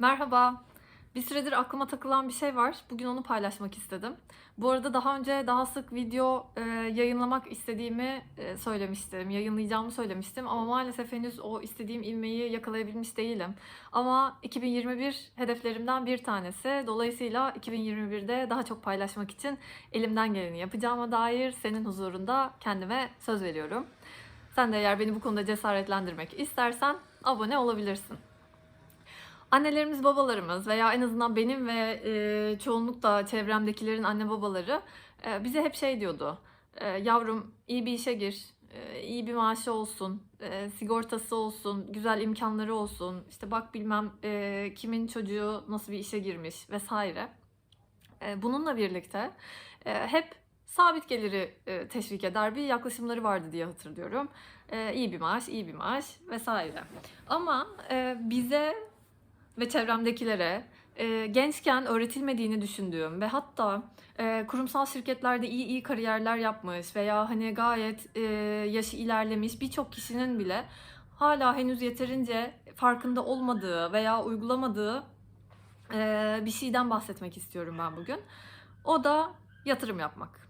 Merhaba. Bir süredir aklıma takılan bir şey var. Bugün onu paylaşmak istedim. Bu arada daha önce daha sık video e, yayınlamak istediğimi e, söylemiştim. Yayınlayacağımı söylemiştim ama maalesef henüz o istediğim ivmeyi yakalayabilmiş değilim. Ama 2021 hedeflerimden bir tanesi. Dolayısıyla 2021'de daha çok paylaşmak için elimden geleni yapacağıma dair senin huzurunda kendime söz veriyorum. Sen de eğer beni bu konuda cesaretlendirmek istersen abone olabilirsin. Annelerimiz, babalarımız veya en azından benim ve e, çoğunlukla çevremdekilerin anne babaları e, bize hep şey diyordu. E, yavrum iyi bir işe gir, e, iyi bir maaşı olsun, e, sigortası olsun, güzel imkanları olsun. İşte bak bilmem e, kimin çocuğu nasıl bir işe girmiş vesaire. E, bununla birlikte e, hep sabit geliri e, teşvik eder bir yaklaşımları vardı diye hatırlıyorum. E, iyi bir maaş, iyi bir maaş vesaire. Ama e, bize ve çevremdekilere e, gençken öğretilmediğini düşündüğüm ve hatta e, kurumsal şirketlerde iyi iyi kariyerler yapmış veya hani gayet e, yaşı ilerlemiş birçok kişinin bile hala henüz yeterince farkında olmadığı veya uygulamadığı e, bir şeyden bahsetmek istiyorum ben bugün. O da yatırım yapmak.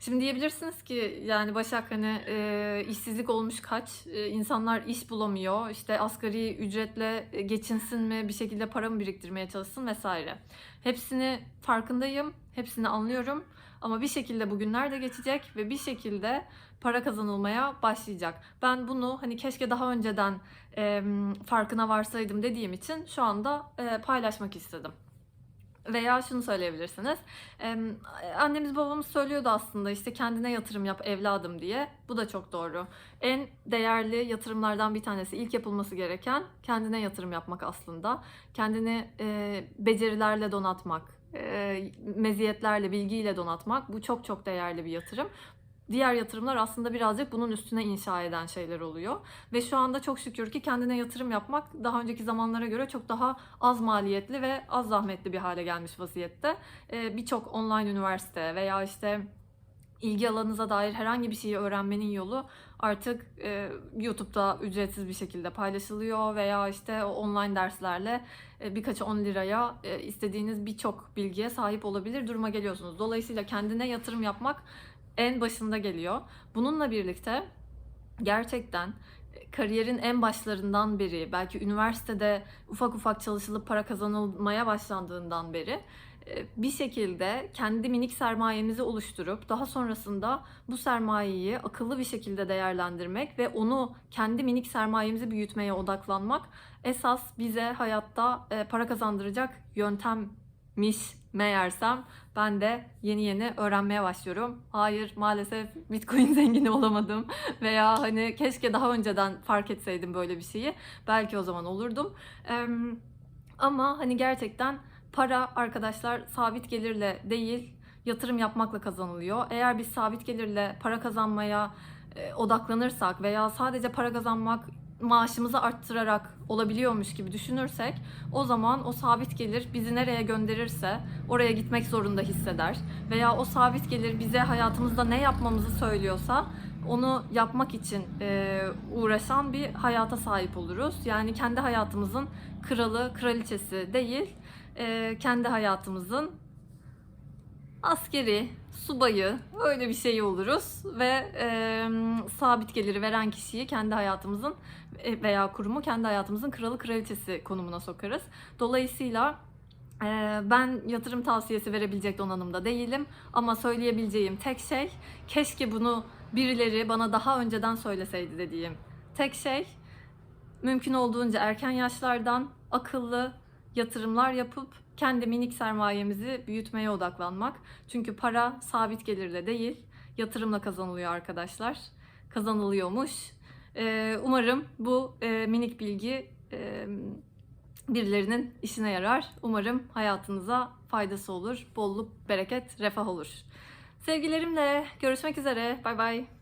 Şimdi diyebilirsiniz ki yani Başak hani e, işsizlik olmuş kaç, e, insanlar iş bulamıyor, işte asgari ücretle geçinsin mi, bir şekilde para mı biriktirmeye çalışsın vesaire. Hepsini farkındayım, hepsini anlıyorum ama bir şekilde bugünler de geçecek ve bir şekilde para kazanılmaya başlayacak. Ben bunu hani keşke daha önceden e, farkına varsaydım dediğim için şu anda e, paylaşmak istedim. Veya şunu söyleyebilirsiniz. Annemiz babamız söylüyordu aslında işte kendine yatırım yap evladım diye. Bu da çok doğru. En değerli yatırımlardan bir tanesi ilk yapılması gereken kendine yatırım yapmak aslında. Kendini e, becerilerle donatmak, e, meziyetlerle, bilgiyle donatmak bu çok çok değerli bir yatırım. Diğer yatırımlar aslında birazcık bunun üstüne inşa eden şeyler oluyor. Ve şu anda çok şükür ki kendine yatırım yapmak daha önceki zamanlara göre çok daha az maliyetli ve az zahmetli bir hale gelmiş vaziyette. Ee, Birçok online üniversite veya işte ilgi alanınıza dair herhangi bir şeyi öğrenmenin yolu artık e, YouTube'da ücretsiz bir şekilde paylaşılıyor veya işte online derslerle e, birkaç 10 liraya e, istediğiniz birçok bilgiye sahip olabilir duruma geliyorsunuz. Dolayısıyla kendine yatırım yapmak en başında geliyor. Bununla birlikte gerçekten kariyerin en başlarından beri, belki üniversitede ufak ufak çalışılıp para kazanılmaya başlandığından beri e, bir şekilde kendi minik sermayemizi oluşturup daha sonrasında bu sermayeyi akıllı bir şekilde değerlendirmek ve onu kendi minik sermayemizi büyütmeye odaklanmak esas bize hayatta e, para kazandıracak yöntemmiş meğersem ben de yeni yeni öğrenmeye başlıyorum. Hayır maalesef Bitcoin zengini olamadım veya hani keşke daha önceden fark etseydim böyle bir şeyi. Belki o zaman olurdum. Ee, ama hani gerçekten para arkadaşlar sabit gelirle değil yatırım yapmakla kazanılıyor. Eğer biz sabit gelirle para kazanmaya e, odaklanırsak veya sadece para kazanmak maaşımızı arttırarak olabiliyormuş gibi düşünürsek o zaman o sabit gelir bizi nereye gönderirse oraya gitmek zorunda hisseder veya o sabit gelir bize hayatımızda ne yapmamızı söylüyorsa onu yapmak için e, uğraşan bir hayata sahip oluruz. Yani kendi hayatımızın kralı, kraliçesi değil, e, kendi hayatımızın askeri, subayı öyle bir şey oluruz ve e, sabit geliri veren kişiyi kendi hayatımızın e, veya kurumu kendi hayatımızın kralı kraliçesi konumuna sokarız. Dolayısıyla ben yatırım tavsiyesi verebilecek donanımda değilim ama söyleyebileceğim tek şey keşke bunu birileri bana daha önceden söyleseydi dediğim tek şey mümkün olduğunca erken yaşlardan akıllı yatırımlar yapıp kendi minik sermayemizi büyütmeye odaklanmak. Çünkü para sabit gelirle değil, yatırımla kazanılıyor arkadaşlar. Kazanılıyormuş. Ee, umarım bu e, minik bilgi e, birilerinin işine yarar. Umarım hayatınıza faydası olur. Bolluk, bereket, refah olur. Sevgilerimle görüşmek üzere. Bay bay.